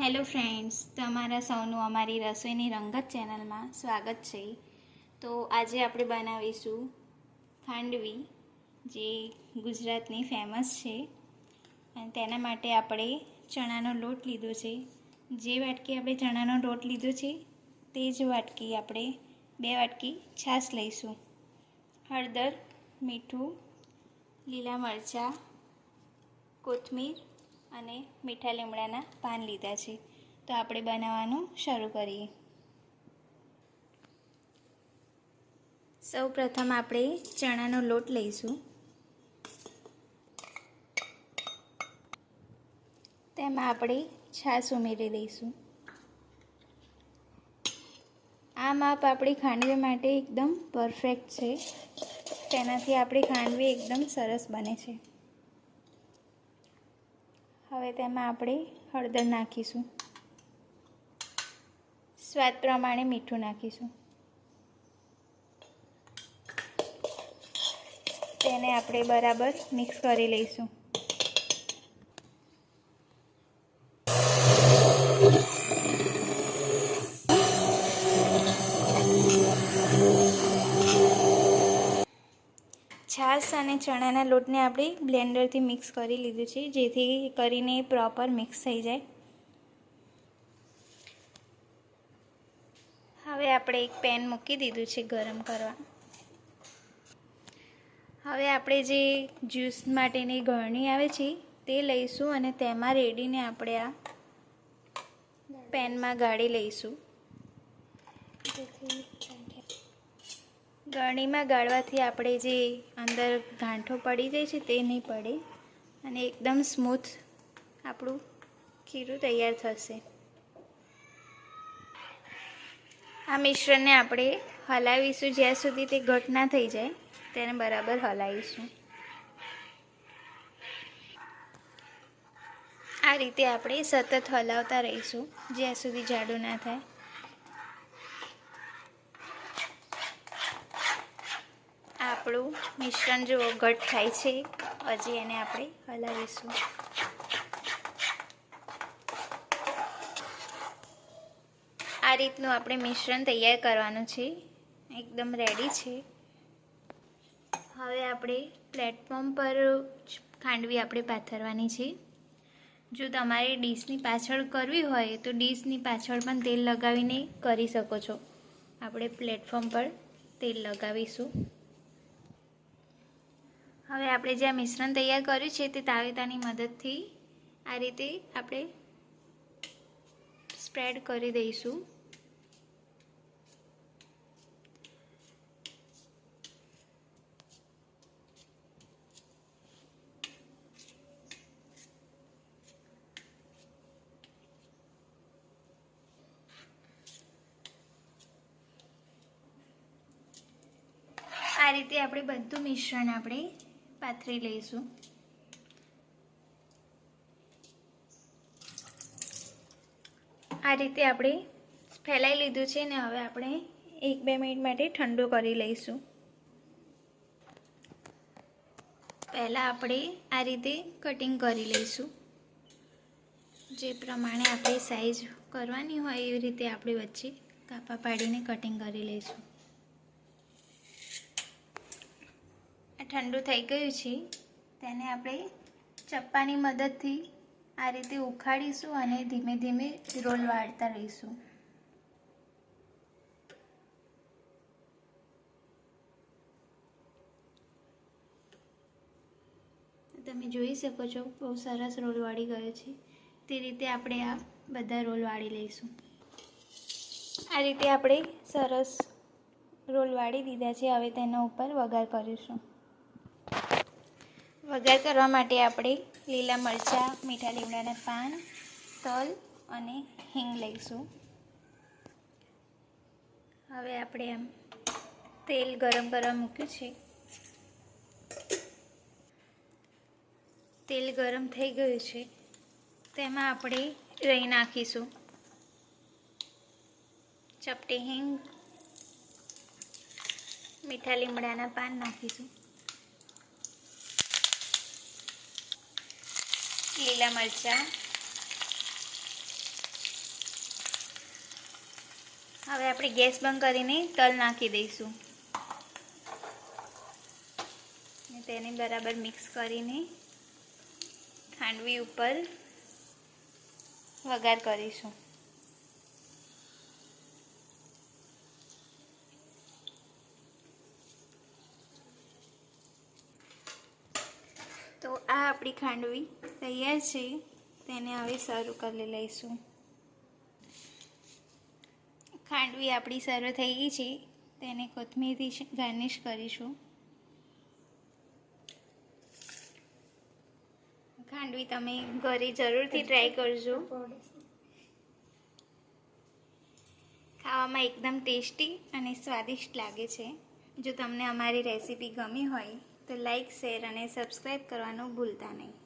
Hello friends, તમારા સૌનું અમારી રસોઈની રંગત ચેનલમાં સ્વાગત છે. તો આજે આપણે બનાવીશું ખાંડવી, જે ગુજરાતની ફેમસ છે. અને તેના માટે આપણે ચણાનો લોટ લીધો છે. જે વાટકી આપણે ચણાનો લોટ લીધો છે, તે જ વાટકી આપણે બે વાટકી છાશ લઈશું. હળદર, મીઠું, લીલા મરચાં, કોથમીર અને મીઠા લીમડાના પાન લીધા છે. તો આપણે બનાવવાનું શરૂ કરીએ. સૌ પ્રથમ આપણે ચણાનો લોટ લઈશું. તેમાં આપણે છાશ ઉમેરી દઈશું. આ માપ આપણી ખાંડવી માટે એકદમ પરફેક્ટ છે. તેનાથી આપણી ખાંડવી એકદમ સરસ બને છે. હવે તેમાં આપણે હળદર નાખીશું. સ્વાદ પ્રમાણે મીઠું નાખીશું. તેને આપણે બરાબર મિક્સ કરી લઈશું. છાશ અને ચણાના લોટને આપણે બ્લેન્ડરથી મિક્સ કરી લીધું છે, જેથી કરીને પ્રોપર મિક્સ થઈ જાય. હવે આપણે એક પેન મૂકી દીધું છે ગરમ કરવા. હવે આપણે જે જ્યુસ માટેની ગળણી આવે છે, તે લઈશું અને તેમાં રેડીને આપણે આ પેનમાં ગાળી લઈશું. ગળણીમાં ગાળવાથી આપણે જે અંદર ગાંઠો પડી જાય છે તે નહીં પડે અને એકદમ સ્મૂથ આપણું ખીરું તૈયાર થશે. આ મિશ્રણને આપણે હલાવીશું. જ્યાં સુધી તે ઘટ ના થઈ જાય, તેને બરાબર હલાવીશું. આ રીતે આપણે સતત હલાવતા રહીશું જ્યાં સુધી જાડું ના થાય. આપણું મિશ્રણ જો ઘટ થાય છે, હજી એને આપણે હલાવીશું. આ રીતનું આપણે મિશ્રણ તૈયાર કરવાનું છે. એકદમ રેડી છે. હવે આપણે પ્લેટફોર્મ પર ખાંડવી આપણે પાથરવાની છે. જો તમારે ડીશની પાછળ કરવી હોય, તો ડીશની પાછળ પણ તેલ લગાવીને કરી શકો છો. આપણે પ્લેટફોર્મ પર તેલ લગાવીશું. હવે આપણે જે મિશ્રણ તૈયાર કર્યું છે તે તાવેતાની મદદથી આ રીતે આપણે સ્પ્રેડ કરી દઈશું. આ રીતે આપણે બધું મિશ્રણ આપણે પાથરી લઈશું. આ રીતે આપણે ફેલાઈ લીધું છે ને હવે આપણે એક બે મિનિટ માટે ઠંડુ કરી લઈશું. પહેલાં આપણે આ રીતે કટિંગ કરી લઈશું. જે પ્રમાણે આપણે સાઈઝ કરવાની હોય એવી રીતે આપણે વચ્ચે કાપા પાડીને કટિંગ કરી લઈશું. ઠંડુ થઈ ગયું છે. તેને આપણે ચપ્પાની મદદથી આ રીતે ઉખાડીશું અને ધીમે ધીમે રોલ વાળતા રહીશું. તમે જોઈ શકો છો, બહુ સરસ રોલ વાળી ગયો છે. તે રીતે આપણે આ બધા રોલ વાળી લઈશું. આ રીતે આપણે સરસ રોલ વાળી દીધા છે. હવે તેના ઉપર વઘાર કરીશું. વઘાર કરવા માટે આપણે લીલા મરચાં, મીઠા લીમડાના પાન, તલ અને હિંગ લઈશું. હવે આપણે એમ તેલ ગરમ કરવા મૂક્યું છે. તેલ ગરમ થઈ ગયું છે. તેમાં આપણે રહી નાખીશું. ચપટી હિંગ, મીઠા લીમડાના પાન નાખીશું. લીલા મરચાં. હવે આપણે ગેસ બંધ કરીને તલ નાખી દઈશું. તેને બરાબર મિક્સ કરીને ખાંડવી ઉપર વઘાર કરીશું. તો આ આપણી ખાંડવી તૈયાર છે, તેને હવે શરૂ કરી લઈશું. ખાંડવી આપણી શરૂ થઈ ગઈ છે, તેને કોથમીરથી ગાર્નિશ કરીશું. ખાંડવી તમે ઘરે જરૂરથી ટ્રાય કરજો. ખાવામાં એકદમ ટેસ્ટી અને સ્વાદિષ્ટ લાગે છે. જો તમને અમારી રેસીપી ગમી હોય, તો લાઈક, શેર અને સબસ્ક્રાઈબ કરવાનું ભૂલતા નહીં.